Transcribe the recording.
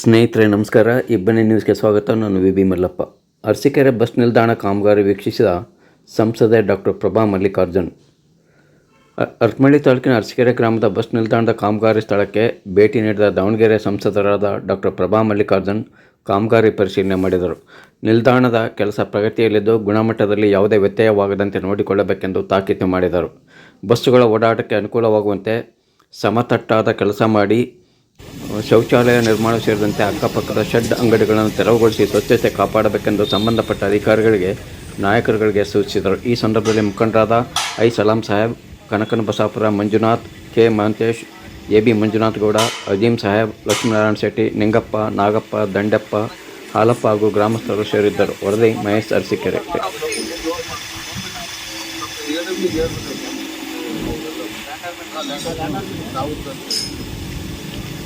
ಸ್ನೇಹಿತರೆ, ನಮಸ್ಕಾರ. ಇಬ್ಬನಿ ನ್ಯೂಸ್ಗೆ ಸ್ವಾಗತ. ನಾನು V. B. Mallappa. Arasikere bus ನಿಲ್ದಾಣ ಕಾಮಗಾರಿ ವೀಕ್ಷಿಸಿದ ಸಂಸದೆ ಡಾಕ್ಟರ್ ಪ್ರಭಾ ಮಲ್ಲಿಕಾರ್ಜುನ್. ಅರ್ಕಮಳ್ಳಿ ತಾಲೂಕಿನ ಅರಸಿಕೆರೆ ಗ್ರಾಮದ ಬಸ್ ನಿಲ್ದಾಣದ ಕಾಮಗಾರಿ ಸ್ಥಳಕ್ಕೆ ಭೇಟಿ ನೀಡಿದ ದಾವಣಗೆರೆ ಸಂಸದರಾದ ಡಾಕ್ಟರ್ ಪ್ರಭಾ ಮಲ್ಲಿಕಾರ್ಜುನ್ ಕಾಮಗಾರಿ ಪರಿಶೀಲನೆ ಮಾಡಿದರು. ನಿಲ್ದಾಣದ ಕೆಲಸ ಪ್ರಗತಿಯಲ್ಲಿದ್ದು ಗುಣಮಟ್ಟದಲ್ಲಿ ಯಾವುದೇ ವ್ಯತ್ಯಯವಾಗದಂತೆ ನೋಡಿಕೊಳ್ಳಬೇಕೆಂದು ತಾಕೀತು ಮಾಡಿದರು. ಬಸ್ಸುಗಳ ಓಡಾಟಕ್ಕೆ ಅನುಕೂಲವಾಗುವಂತೆ ಸಮತಟ್ಟಾದ ಕೆಲಸ ಮಾಡಿ ಶೌಚಾಲಯ ನಿರ್ಮಾಣ ಸೇರಿದಂತೆ ಅಕ್ಕಪಕ್ಕದ ಶೆಡ್ ಅಂಗಡಿಗಳನ್ನು ತೆರವುಗೊಳಿಸಿ ಸ್ವಚ್ಛತೆ ಕಾಪಾಡಬೇಕೆಂದು ಸಂಬಂಧಪಟ್ಟ ಅಧಿಕಾರಿಗಳಿಗೆ ನಾಯಕರುಗಳಿಗೆ ಸೂಚಿಸಿದರು. ಈ ಸಂದರ್ಭದಲ್ಲಿ ಮುಖಂಡರಾದ I Salam Saheb, Kanakana Basapura Manjunath, K Mahantesh, A B Manjunath Gowda, Azeem Saheb, Lakshminarayana Shetty, Ningappa, Nagappa, Dandappa, Halappa ಹಾಗೂ ಗ್ರಾಮಸ್ಥರು ಸೇರಿದ್ದರು. ವರದಿ ಮಹೇಶ್ ಅರಸೀಕೆರೆ.